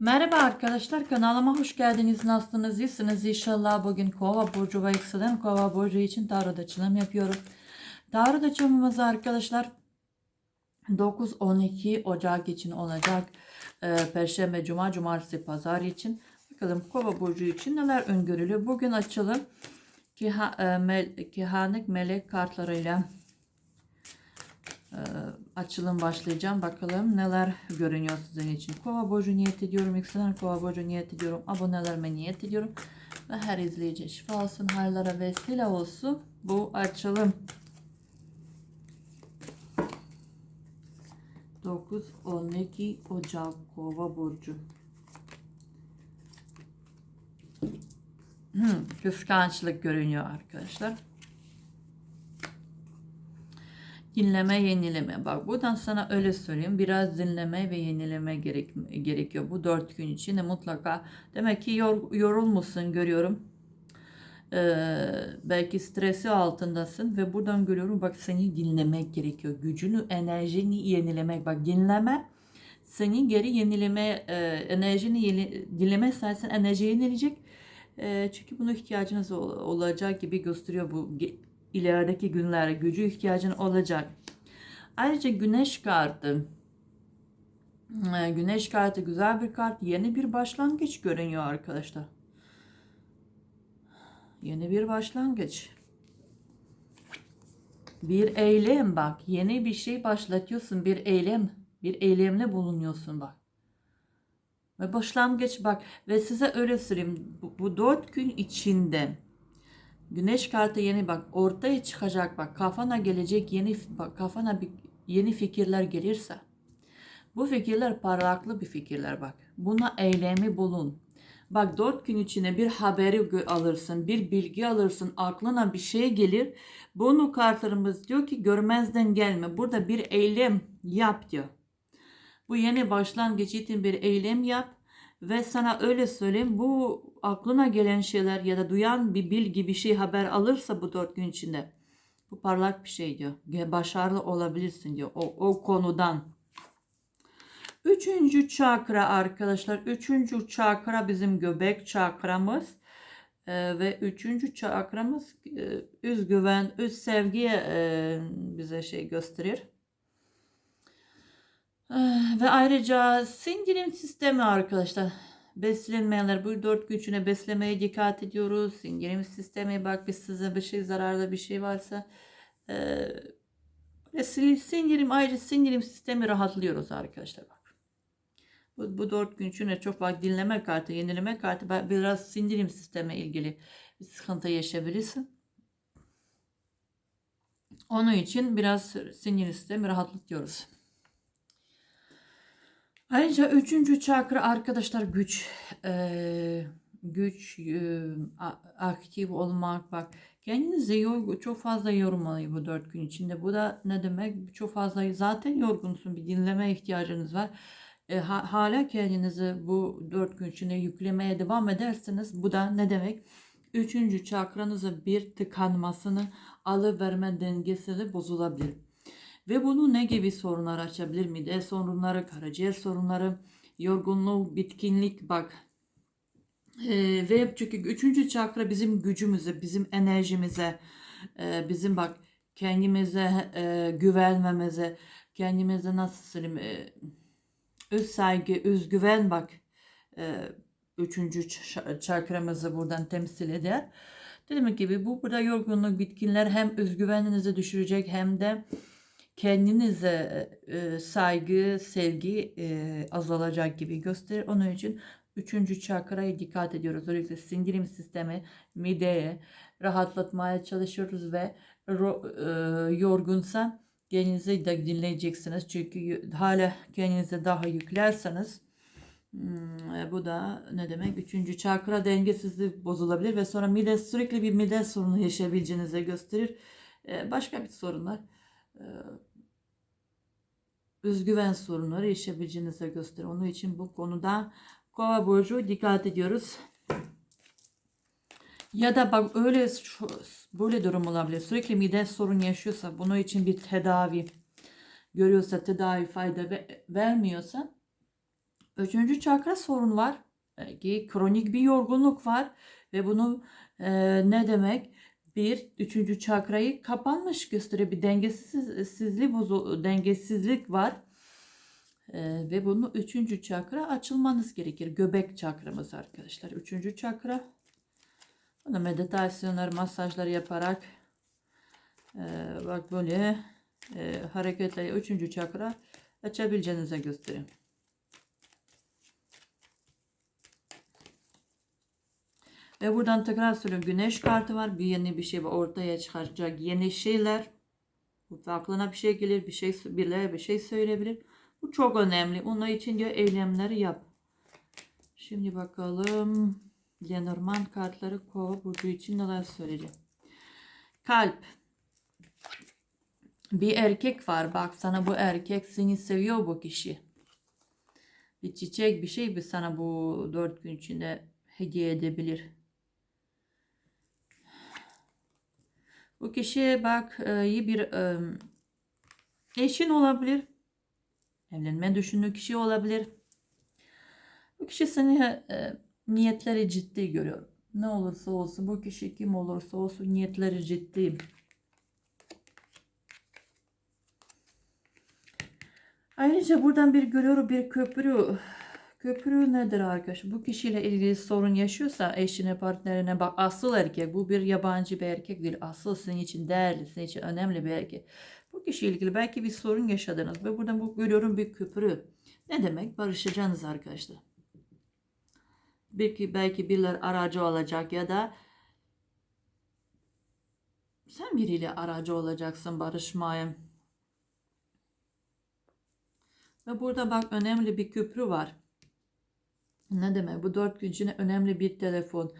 Merhaba arkadaşlar kanalıma hoş geldiniz. Nasılsınız? İyisiniz inşallah. Bugün Kova burcu ve yükselen Kova burcu için tarot açılım yapıyorum. Tarot açılımımız arkadaşlar 9-12 Ocak için olacak. Ee, Perşembe, Cuma, Cumartesi, Pazar için. Bakalım Kova burcu için neler öngörülüyor. Bugün açılım Kiha, e, mel, kehanet melek kartlarıyla açılım başlayacağım. Bakalım neler görünüyor sizin için. Kova burcu niyet ediyorum. Yükselen kova burcu niyet ediyorum. Abonelerime niyet ediyorum. Ve her izleyici şifa olsun, hayırlara vesile olsun. Bu açılım 9-12 Ocak Kova Burcu. Hmm, kıskançlık görünüyor arkadaşlar. Dinleme, yenileme. Bak buradan sana öyle söyleyeyim. Biraz dinleme ve yenileme gerek, gerekiyor. Bu dört gün içinde mutlaka. Demek ki yor, yorulmuşsun görüyorum. Ee, belki stresi altındasın ve buradan görüyorum bak seni dinlemek gerekiyor. Gücünü, enerjini yenilemek. Bak dinleme seni geri yenileme, e, enerjini yeni, dinleme sayesinde enerji yenilecek. E, çünkü buna ihtiyacınız ol, olacak gibi gösteriyor bu ilerideki günlere gücü ihtiyacın olacak. Ayrıca güneş kartı. e, Güneş kartı güzel bir kart. Yeni bir başlangıç görünüyor arkadaşlar. Yeni bir başlangıç. Bir eylem bak. Yeni bir şey başlatıyorsun. Bir eylem. Bir eylemle bulunuyorsun bak. Ve başlangıç bak. Ve size öyle söyleyeyim. Bu, bu dört gün içinde Güneş kartı yeni bak ortaya çıkacak bak kafana gelecek yeni bak kafana bir, yeni fikirler gelirse bu fikirler parlaklı bir fikirler bak. Buna eylemi bulun. Bak dört gün içinde bir haberi alırsın, bir bilgi alırsın, aklına bir şey gelir. Bunu kartlarımız diyor ki görmezden gelme. Burada bir eylem yap diyor. Bu yeni başlangıç için bir eylem yap ve sana öyle söyleyeyim bu aklına gelen şeyler ya da duyan bir bilgi bir şey haber alırsa bu dört gün içinde bu parlak bir şey diyor. Başarılı olabilirsin diyor o, o konudan. Üçüncü çakra arkadaşlar. Üçüncü çakra bizim göbek çakramız. Ee, ve üçüncü çakramız e, özgüven, öz sevgiye e, bize şey gösterir. Eh, Ve ayrıca sindirim sistemi arkadaşlar. Beslenmeyenler bu dört güçüne beslemeye dikkat ediyoruz. Sindirim sistemi bak biz size bir şey zararlı bir şey varsa e, sindirim ayrıca sindirim sistemi rahatlıyoruz arkadaşlar bak. Bu, bu dört gün içinde çok bak dinleme kartı, yenileme kartı biraz sindirim sistemi ilgili bir sıkıntı yaşayabilirsin. Onun için biraz sindirim sistemi rahatlatıyoruz. Ayrıca üçüncü çakra arkadaşlar güç, e, güç, e, aktif olmak bak. Kendinizi yor, çok fazla yormayın bu dört gün içinde. Bu da ne demek? Çok fazla zaten yorgunsun bir dinleme ihtiyacınız var. E, ha, hala kendinizi bu dört gün içinde yüklemeye devam ederseniz bu da ne demek? Üçüncü çakranızı bir tıkanmasını alıverme dengesi bozulabilir. Ve bunu ne gibi sorunlar açabilir? Mide sorunları, karaciğer sorunları, yorgunluk, bitkinlik bak. Ee, ve çünkü üçüncü çakra bizim gücümüze, bizim enerjimize, e, bizim bak kendimize e, güvenmemize, kendimize nasıl söyleyeyim, e, öz saygı, özgüven bak. E, üçüncü çakramızı buradan temsil eder. Dediğim gibi bu burada yorgunluk, bitkinler hem özgüveninizi düşürecek hem de kendinize e, saygı, sevgi e, azalacak gibi gösterir. Onun için üçüncü çakraya dikkat ediyoruz. Özellikle sindirim sistemi, mideye rahatlatmaya çalışıyoruz ve ro, e, yorgunsa kendinizi de dinleyeceksiniz. Çünkü hala kendinize daha yüklerseniz hmm, bu da ne demek? Üçüncü çakra dengesizliği bozulabilir ve sonra mide sürekli bir mide sorunu yaşayabileceğinize gösterir. E, başka bir sorunlar e, özgüven sorunları yaşayabileceğinize gösterir. Onun için bu konuda kova burcu dikkat ediyoruz. Ya da bak öyle böyle durum olabilir. Sürekli mide sorun yaşıyorsa bunun için bir tedavi görüyorsa tedavi fayda vermiyorsa Üçüncü çakra sorun var. Belki kronik bir yorgunluk var ve bunu e, ne demek? Bir, üçüncü çakrayı kapanmış gösteriyor. Bir dengesizlik, bozu, dengesizlik var. E, ve bunu üçüncü çakra açılmanız gerekir. Göbek çakramız arkadaşlar. Üçüncü çakra. Bunu meditasyonlar, masajlar yaparak e, bak böyle e, hareketle üçüncü çakra açabileceğinize göstereyim. Ve buradan tekrar söylüyorum. Güneş kartı var. Bir yeni bir şey var. Ortaya çıkacak yeni şeyler. Bu aklına bir şey gelir. Bir şey birileri bir şey söyleyebilir. Bu çok önemli. Onun için diyor eylemleri yap. Şimdi bakalım. Lenormand kartları kova burcu için neler söyleyeceğim. Kalp. Bir erkek var. Bak sana bu erkek seni seviyor bu kişi. Bir çiçek bir şey bir sana bu dört gün içinde hediye edebilir. Bu kişi bak e, iyi bir e, eşin olabilir. Evlenme düşündüğü kişi olabilir. Bu kişi seni e, niyetleri ciddi görüyor. Ne olursa olsun bu kişi kim olursa olsun niyetleri ciddi. Ayrıca buradan bir görüyorum bir köprü. Köprü nedir arkadaşlar? Bu kişiyle ilgili sorun yaşıyorsa eşine, partnerine bak asıl erkek. Bu bir yabancı bir erkek değil. Asıl senin için değerli, senin için önemli bir erkek. Bu kişiyle ilgili belki bir sorun yaşadınız. Ve buradan bu görüyorum bir köprü. Ne demek? Barışacaksınız arkadaşlar. Belki, belki birileri aracı olacak ya da sen biriyle aracı olacaksın barışmaya. Ve burada bak önemli bir köprü var. Ne demek? Bu dört içinde önemli bir telefon,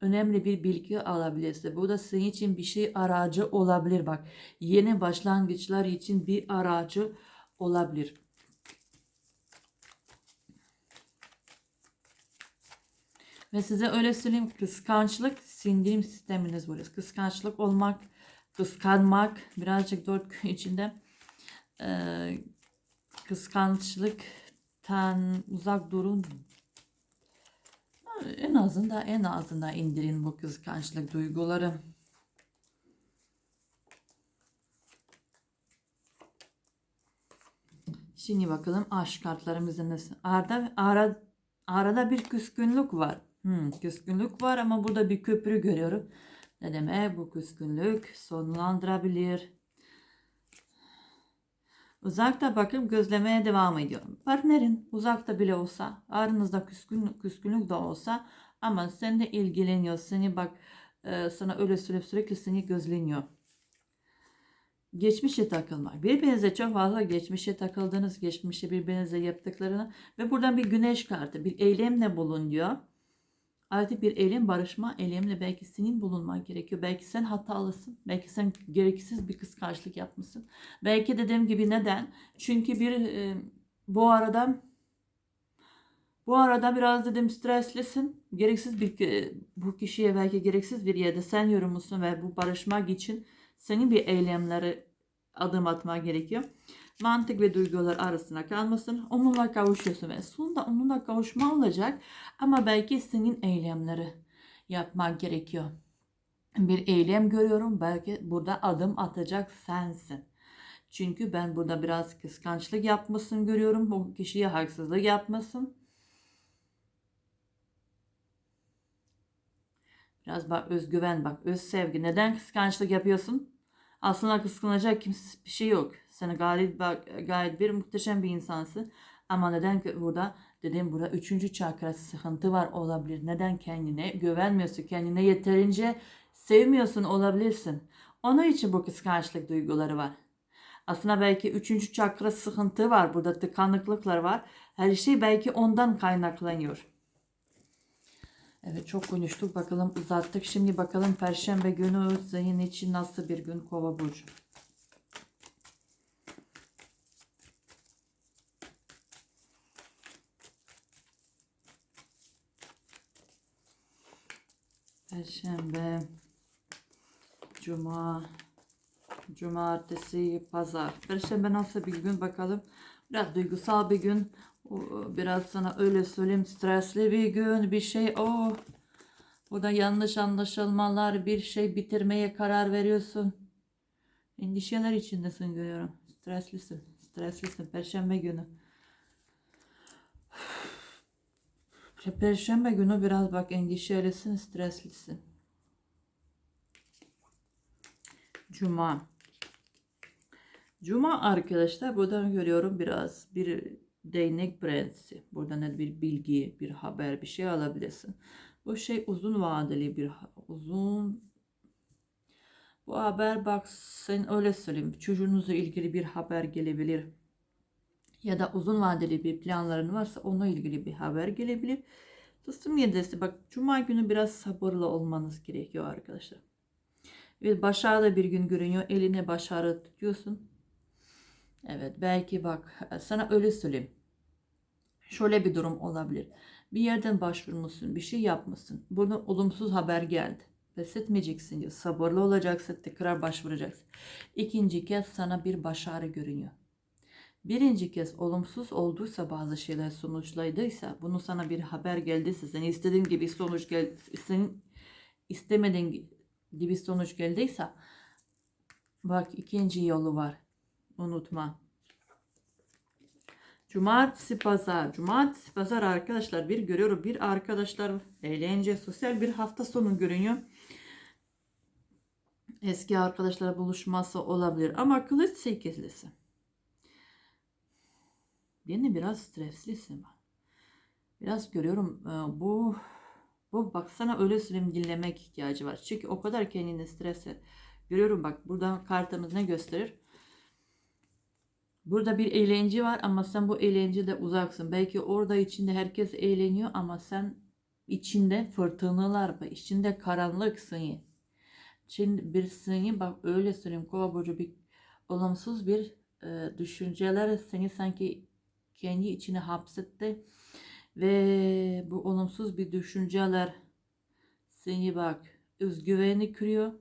önemli bir bilgi alabilirsin. Bu da senin için bir şey aracı olabilir bak. Yeni başlangıçlar için bir aracı olabilir. Ve size öyle söyleyeyim kıskançlık sindirim sisteminiz burası. Kıskançlık olmak, kıskanmak birazcık dört gün içinde e, kıskançlıktan uzak durun en azından en azından indirin bu kıskançlık duyguları. Şimdi bakalım aşk kartlarımızın nasıl. Arada, ara, arada bir küskünlük var. Hmm, küskünlük var ama burada bir köprü görüyorum. Ne demek bu küskünlük sonlandırabilir. Uzakta bakıp gözlemeye devam ediyorum. Partnerin uzakta bile olsa, aranızda küskün, küskünlük de olsa ama seninle ilgileniyor. Seni bak e, sana öyle sürekli sürekli seni gözleniyor. Geçmişe takılmak. Birbirinize çok fazla geçmişe takıldığınız, geçmişe birbirinize yaptıklarını ve buradan bir güneş kartı, bir eylemle bulun diyor. Artık bir eylem barışma eylemle belki senin bulunman gerekiyor. Belki sen hatalısın. Belki sen gereksiz bir kıskançlık yapmışsın. Belki dediğim gibi neden? Çünkü bir e, bu arada bu arada biraz dedim streslisin. Gereksiz bir e, bu kişiye belki gereksiz bir yerde sen yorumlusun ve bu barışmak için senin bir eylemleri adım atma gerekiyor mantık ve duygular arasına kalmasın. Onunla kavuşuyorsun ve sonunda onunla kavuşma olacak ama belki senin eylemleri yapmak gerekiyor. Bir eylem görüyorum belki burada adım atacak sensin. Çünkü ben burada biraz kıskançlık yapmasın görüyorum. Bu kişiye haksızlık yapmasın. Biraz bak özgüven bak öz sevgi. Neden kıskançlık yapıyorsun? Aslında kıskanacak kimse bir şey yok. Sen gayet, gayet bir muhteşem bir insansın. Ama neden burada dedim burada üçüncü çakra sıkıntı var olabilir. Neden kendine güvenmiyorsun? Kendine yeterince sevmiyorsun olabilirsin. Onun için bu kıskançlık duyguları var. Aslında belki üçüncü çakra sıkıntı var. Burada tıkanıklıklar var. Her şey belki ondan kaynaklanıyor. Evet çok konuştuk. Bakalım uzattık. Şimdi bakalım Perşembe günü senin için nasıl bir gün Kova Burcu. Perşembe, Cuma, Cumartesi, Pazar. Perşembe nasıl bir gün bakalım. Biraz duygusal bir gün. Biraz sana öyle söyleyeyim stresli bir gün bir şey o. Burada yanlış anlaşılmalar bir şey bitirmeye karar veriyorsun. Endişeler içindesin görüyorum. Streslisin. Streslisin. Perşembe günü. Perşembe günü biraz bak endişelisin, streslisin. Cuma. Cuma arkadaşlar buradan görüyorum biraz bir değnek prensi. Buradan bir bilgi, bir haber, bir şey alabilirsin. Bu şey uzun vadeli bir uzun bu haber bak sen öyle söyleyeyim çocuğunuzla ilgili bir haber gelebilir. Ya da uzun vadeli bir planların varsa onunla ilgili bir haber gelebilir. Tılsım yedisi bak cuma günü biraz sabırlı olmanız gerekiyor arkadaşlar. Ve başarılı bir gün görünüyor. Eline başarı tutuyorsun. Evet belki bak sana öyle söyleyeyim. Şöyle bir durum olabilir. Bir yerden başvurmuşsun, bir şey yapmışsın. Burada olumsuz haber geldi. Pes etmeyeceksin diyor. Sabırlı olacaksın, tekrar başvuracaksın. İkinci kez sana bir başarı görünüyor. Birinci kez olumsuz olduysa bazı şeyler sonuçlaydıysa, bunu sana bir haber geldiyse, sen istediğin gibi sonuç gel, senin istemediğin gibi sonuç geldiyse, bak ikinci yolu var. Unutma. Cumartesi pazar. Cumartesi pazar arkadaşlar bir görüyorum. Bir arkadaşlar eğlence, sosyal bir hafta sonu görünüyor. Eski arkadaşlar buluşması olabilir. Ama kılıç sekizlisi. Yine biraz streslisin. Biraz görüyorum e, bu bu baksana öyle söyleyeyim dinlemek ihtiyacı var. Çünkü o kadar kendini strese görüyorum bak buradan kartımız ne gösterir? Burada bir eğlence var ama sen bu eğlencede uzaksın. Belki orada içinde herkes eğleniyor ama sen içinde fırtınalar var. içinde karanlıksın. Şimdi birsin bak öyle söyleyeyim kova burcu bir olumsuz bir e, düşünceler seni sanki kendi içine hapsetti ve bu olumsuz bir düşünceler seni bak özgüveni kırıyor.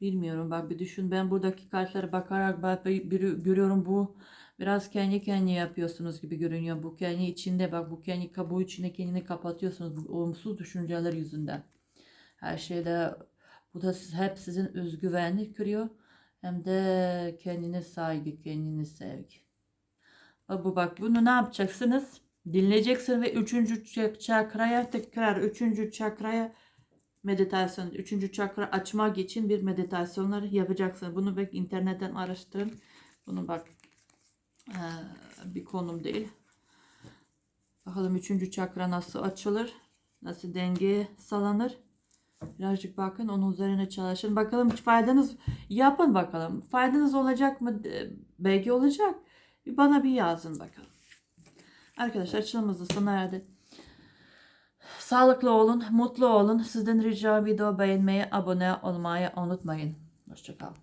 Bilmiyorum bak bir düşün ben buradaki kartlara bakarak bak görüyorum bu biraz kendi kendine yapıyorsunuz gibi görünüyor. Bu kendi içinde bak bu kendi kabuğu içinde kendini kapatıyorsunuz bu olumsuz düşünceler yüzünden. Her şeyde bu da hep sizin özgüvenini kırıyor. Hem de kendine saygı, kendine sevgi. Bu bak bunu ne yapacaksınız? Dinleyeceksin ve üçüncü çak- çakraya tekrar üçüncü çakraya meditasyon, üçüncü çakra açmak için bir meditasyonlar yapacaksın. Bunu bak internetten araştırın. Bunu bak bir konum değil. Bakalım üçüncü çakra nasıl açılır? Nasıl denge sağlanır? Birazcık bakın onun üzerine çalışın. Bakalım faydanız yapın bakalım. Faydanız olacak mı? Belki olacak. Bana bir yazın bakalım. Arkadaşlar açılımımız da sona erdi. Sağlıklı olun, mutlu olun. Sizden rica video beğenmeyi, abone olmayı unutmayın. Hoşçakalın.